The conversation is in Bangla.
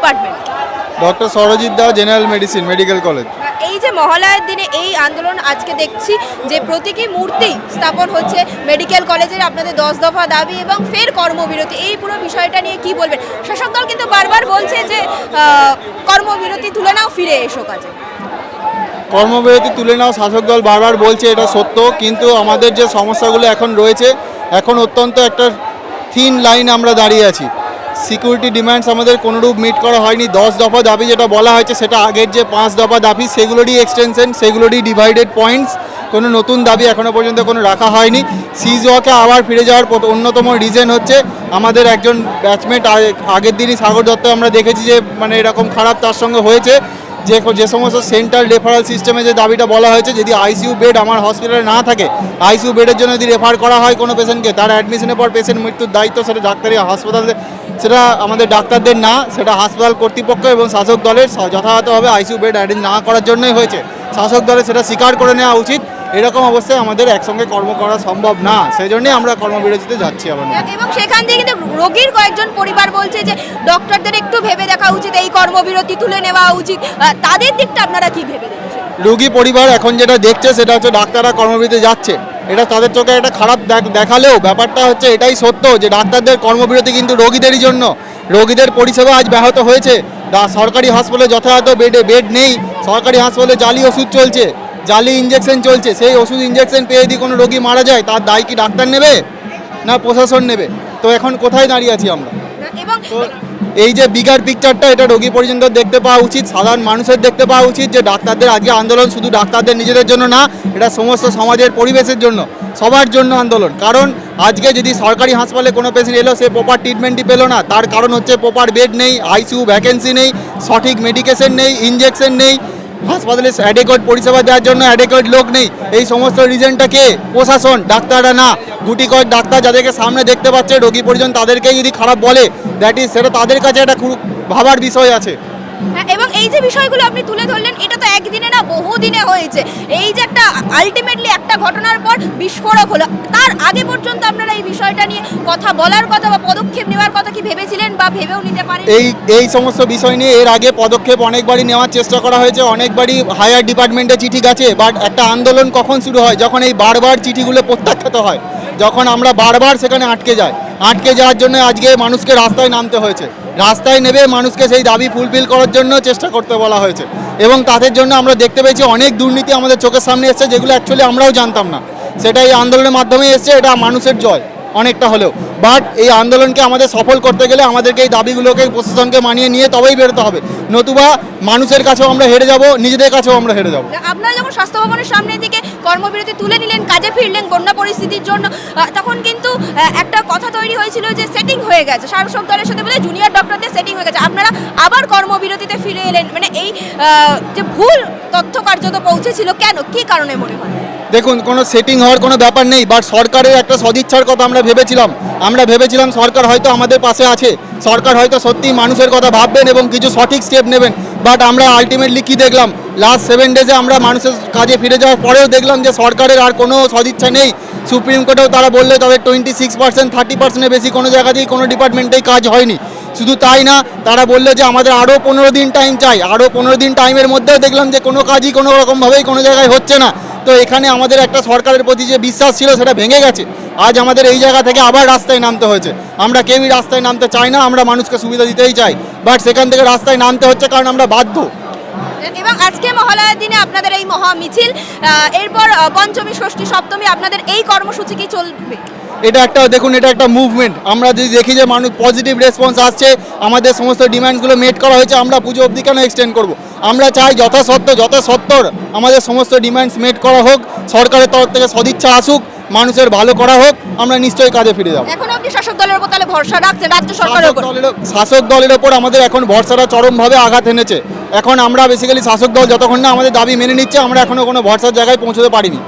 ডিপার্টমেন্ট? ডক্টর সরজিৎ দা জেনারেল মেডিসিন মেডিকেল কলেজ। এই যে মহালয়ার দিনে এই আন্দোলন আজকে দেখছি যে প্রতীকী মূর্তি স্থাপন হচ্ছে মেডিকেল কলেজের আপনাদের দশ দফা দাবি এবং ফের কর্মবিরতি। এই পুরো বিষয়টা নিয়ে কি বলবেন? শাসক দল কিন্তু বারবার বলছে যে কর্মবিরতি তুলে নাও ফিরে এসো কাজে। কর্মবিরতি তুলে নাও শাসক দল বারবার বলছে এটা সত্য কিন্তু আমাদের যে সমস্যাগুলো এখন রয়েছে এখন অত্যন্ত একটা থিন লাইন আমরা দাঁড়িয়ে আছি। সিকিউরিটি ডিমান্ডস আমাদের কোনোরূপ মিট করা হয়নি। দশ দফা দাবি যেটা বলা হয়েছে, সেটা আগের যে পাঁচ দফা দাবি, সেগুলোরই এক্সটেনশন সেগুলোরই ডিভাইডেড পয়েন্টস কোনো নতুন দাবি এখনও পর্যন্ত কোনো রাখা হয়নি। সিজ ওয়াকে আবার ফিরে যাওয়ার অন্যতম রিজন হচ্ছে আমাদের একজন ব্যাচমেট আগের দিনই সাগর দত্ত আমরা দেখেছি যে মানে এরকম খারাপ তার সঙ্গে হয়েছে। যে যে সমস্ত সেন্ট্রাল রেফারাল সিস্টেমে যে দাবিটা বলা হয়েছে, যদি আইসিইউ বেড আমার হসপিটালে না থাকে আইসিইউ বেডের জন্য যদি রেফার করা হয় কোনো পেশেন্টকে তার অ্যাডমিশনের পর পেশেন্ট মৃত্যুর দায়িত্ব সেটা ডাক্তারি হাসপাতালে সেটা আমাদের ডাক্তারদের না সেটা হাসপাতাল কর্তৃপক্ষ এবং শাসক দলের যথাযথভাবে আইসিউ বেড অ্যারেঞ্জ না করার জন্যই হয়েছে। শাসক দলের সেটা স্বীকার করে নেওয়া উচিত। এরকম অবস্থায় আমাদের একসঙ্গে কর্ম করা সম্ভব না। সেই জন্যই আমরা কর্মবিরতিতে যাচ্ছি আবার এবং সেখান থেকে কিন্তু রোগীর কয়েকজন পরিবার বলছে যে ডক্টরদের একটু ভেবে দেখা উচিত এই কর্মবিরতি তুলে নেওয়া উচিত। তাদের দিকটা আপনারা কি ভেবে দেখছেন? রুগী পরিবার এখন যেটা দেখছে সেটা হচ্ছে ডাক্তাররা কর্মবিরতি যাচ্ছে। এটা তাদের চোখে একটা খারাপ দেখ- দেখালেও ব্যাপারটা হচ্ছে এটাই সত্য যে ডাক্তারদের কর্মবিরতি কিন্তু রোগীদেরই জন্য। রোগীদের পরিষেবা আজ ব্যাহত হয়েছে। সরকারি হাসপাতালে যথাযথ বেডে বেড নেই। সরকারি হাসপাতালে জালি ওষুধ চলছে। জালি ইঞ্জেকশন চলছে। সেই ওষুধ ইঞ্জেকশন পেয়ে যদি কোনো রোগী মারা যায় তার দায় কি ডাক্তার নেবে? না প্রশাসন নেবে? তো এখন কোথায় দাঁড়িয়ে আছি আমরা? এবং এই যে বিগার পিকচারটা এটা রোগী পর্যন্ত দেখতে পাওয়া উচিত, সাধারণ মানুষের দেখতে পাওয়া উচিত যে ডাক্তারদের, আজকে আন্দোলন শুধু ডাক্তারদের নিজেদের জন্য না, এটা সমস্ত সমাজের পরিবেশের জন্য, সবার জন্য আন্দোলন। কারণ আজকে যদি সরকারি হাসপাতালে কোনো পেশেন্ট এলো, সে প্রপার ট্রিটমেন্টই পেল না, তার কারণ হচ্ছে প্রপার বেড নেই আইসিউ ভ্যাকেন্সি নেই, সঠিক মেডিকেশন নেই ইঞ্জেকশন নেই হাসপাতালে অ্যাডেকোয়েট পরিষেবা দেওয়ার জন্য অ্যাডেকোয়েট লোক নেই। এই সমস্ত রিজনটা কে? প্রশাসন, ডাক্তাররা না। গুটি কয়েক ডাক্তার যাদেরকে সামনে দেখতে পাচ্ছে, রোগী পরিজন তাদেরকেই যদি খারাপ বলে দ্যাট ইজ সেটা তাদের কাছে একটা ভাবার বিষয় আছে। এবং এই যে বিষয়গুলো আপনি তুলে ধরলেন, এটা তো একদিনে না বহু দিনে হয়েছে। এই যে একটা আলটিমেটলি একটা ঘটনার পর বিস্ফোরক হলো। তার আগে পর্যন্ত আপনারা এই বিষয়টা নিয়ে কথা বলার কথা বা পদক্ষেপ নেওয়ার কথা কি ভেবেছিলেন বা ভেবেও নিতে পারেন এই এই সমস্ত বিষয় নিয়ে এর আগে পদক্ষেপ অনেকবারই নেওয়ার চেষ্টা করা হয়েছে। অনেকবারই হায়ার ডিপার্টমেন্টে চিঠি গেছে বাট একটা আন্দোলন কখন শুরু হয়? যখন এই বারবার চিঠিগুলো প্রত্যাখ্যাত হয়, যখন আমরা বারবার সেখানে আটকে যাই। আটকে যাওয়ার জন্য আজকে মানুষকে রাস্তায় নামতে হয়েছে। রাস্তায় নেবে, মানুষকে সেই দাবি ফুলফিল করার জন্য চেষ্টা করতে বলা হয়েছে। এবং তাদের জন্য আমরা দেখতে পেয়েছি অনেক দুর্নীতি আমাদের চোখের সামনে এসছে যেগুলো অ্যাকচুয়ালি আমরাও জানতাম না। সেটা এই আন্দোলনের মাধ্যমে এসছে, এটা মানুষের জয়। অনেকটা হলেও। বাট এই আন্দোলনকে আমাদের সফল করতে গেলে আমাদেরকে এই দাবিগুলোকে প্রশাসনকে মানিয়ে নিয়ে তবেই বেরোতে হবে। নতুবা মানুষের কাছেও আমরা হেরে যাব, নিজেদের কাছেও আমরা হেরে যাব। আপনারা যখন স্বাস্থ্য ভবনের সামনে থেকে কর্মবিরতি তুলে নিলেন, কাজে ফিরলেন বন্যা পরিস্থিতির জন্য তখন কিন্তু একটা কথা তৈরি হয়েছিল যে সেটিং হয়ে গেছে। শাসক দলের সাথে বলে জুনিয়র ডক্টরদের সেটিং হয়ে গেছে। আপনারা আবার কর্মবিরতিতে ফিরে এলেন। মানে এই যে ভুল তথ্য কার্যত পৌঁছেছিল কেন? কি কারণে মনে হয়? দেখুন, কোনো সেটিং হওয়ার কোনো ব্যাপার নেই বাট সরকারের একটা সদিচ্ছার কথা আমরা ভেবেছিলাম। আমরা ভেবেছিলাম সরকার হয়তো আমাদের পাশে আছে। সরকার হয়তো সত্যিই মানুষের কথা ভাববেন এবং কিছু সঠিক স্টেপ নেবেন। বাট আমরা আলটিমেটলি কি দেখলাম? লাস্ট সেভেন ডেজে আমরা মানুষের কাজে ফিরে যাওয়ার পরেও দেখলাম যে সরকারের আর কোনো সদিচ্ছা নেই। সুপ্রিম কোর্টেও তারা বললে, তবে টোয়েন্টি সিক্স পার্সেন্ট থার্টি পার্সেন্টের বেশি কোনো জায়গাতেই, কোনো ডিপার্টমেন্টেই কাজ হয়নি। শুধু তাই না, তারা বলল যে আমাদের আরও পনেরো দিন টাইম চাই। আরও পনেরো দিন টাইমের মধ্যেও দেখলাম যে কোনো কাজই কোনো রকমভাবেই কোনো জায়গায় হচ্ছে না। তো এখানে আমাদের একটা সরকারের প্রতি যে বিশ্বাস ছিল সেটা ভেঙে গেছে। আজ আমাদের এই জায়গা থেকে আবার রাস্তায় নামতে হয়েছে। আমরা কেউই রাস্তায় নামতে চাই না, আমরা মানুষকে সুবিধা দিতেই চাই। বাট সেখান থেকে রাস্তায় নামতে হচ্ছে কারণ আমরা বাধ্য। এবং আজকে মহালয়ার দিনে আপনাদের এই মহা মিছিল এরপর পঞ্চমী, ষষ্ঠী, সপ্তমী, আপনাদের এই কর্মসূচি কি চলবে? এটা একটা দেখুন এটা একটা মুভমেন্ট আমরা যদি দেখি যে মানুষ পজিটিভ রেসপন্স আসছে আমাদের সমস্ত ডিমান্ডসগুলো মেট করা হয়েছে আমরা পুজো অবধি কেন এক্সটেন্ড করব? আমরা চাই যথাসত্ত্ব যথাসত্তর আমাদের সমস্ত ডিমান্ডস মেট করা হোক সরকারের তরফ থেকে সদিচ্ছা আসুক মানুষের ভালো করা হোক আমরা নিশ্চয়ই কাজে ফিরে যাব। এখন শাসক দলের উপর তাহলে ভরসা রাখছেন রাজ্য সরকারের উপর? শাসক দলের ওপর আমাদের এখন ভরসাটা চরমভাবে আঘাত এনেছে। এখন আমরা বেসিক্যালি শাসক দল যতক্ষণ না আমাদের দাবি মেনে নিচ্ছে আমরা এখনও কোনো ভরসার জায়গায় পৌঁছতে পারিনি।